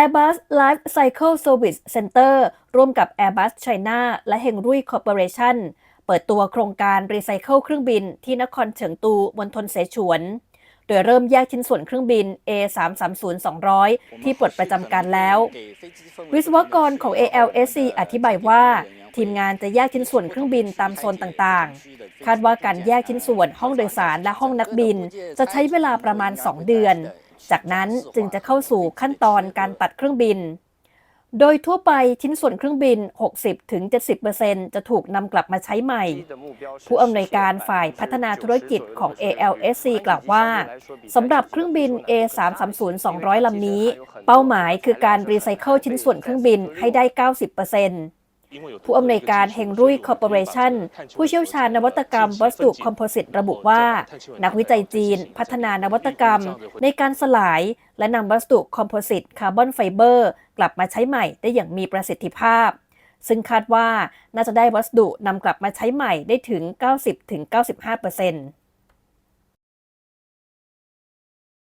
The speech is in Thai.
Airbus Life Cycle Service Center ร่วมกับ Airbus China และ Henry Corporation เปิดตัวโครงการรีไซเคิลเครื่องบินที่นครเฉิงตูมณฑลเสฉวน โดยเริ่มแยกชิ้นส่วนเครื่องบิน A330-200 ที่ปลดประจำการแล้ว วิศวกรของ ALSC อธิบายว่า ทีมงานจะแยกชิ้นส่วนเครื่องบินตามโซนต่างๆ คาดว่าการแยกชิ้นส่วนห้องโดยสารและห้องนักบิน จะใช้เวลาประมาณ 2 เดือน จากนั้นจึงจะเข้าสู่ขั้นตอนการตัดเครื่องบิน โดยทั่วไปชิ้นส่วนเครื่องบิน 60-70%จะถูกนำกลับมาใช้ใหม่ ผู้อำนวยการฝ่ายพัฒนาธุรกิจของ ALSC กล่าวว่าสำหรับเครื่องบิน A330-200 ลำนี้ เป้าหมายคือการรีไซเคิลชิ้นส่วนเครื่องบินให้ได้ 90% ผู้อำนวยการ Henry Corporation ผู้เชี่ยวชาญนวัตกรรมวัสดุคอมโพสิตระบุว่า นักวิจัยจีน พัฒนานวัตกรรม ในการสลาย และนำวัสดุคอมโพสิตคาร์บอนไฟเบอร์ กลับมาใช้ใหม่ได้อย่างมีประสิทธิภาพ ซึ่งคาดว่าน่าจะได้วัสดุนำกลับมาใช้ใหม่ได้ถึง 90-95%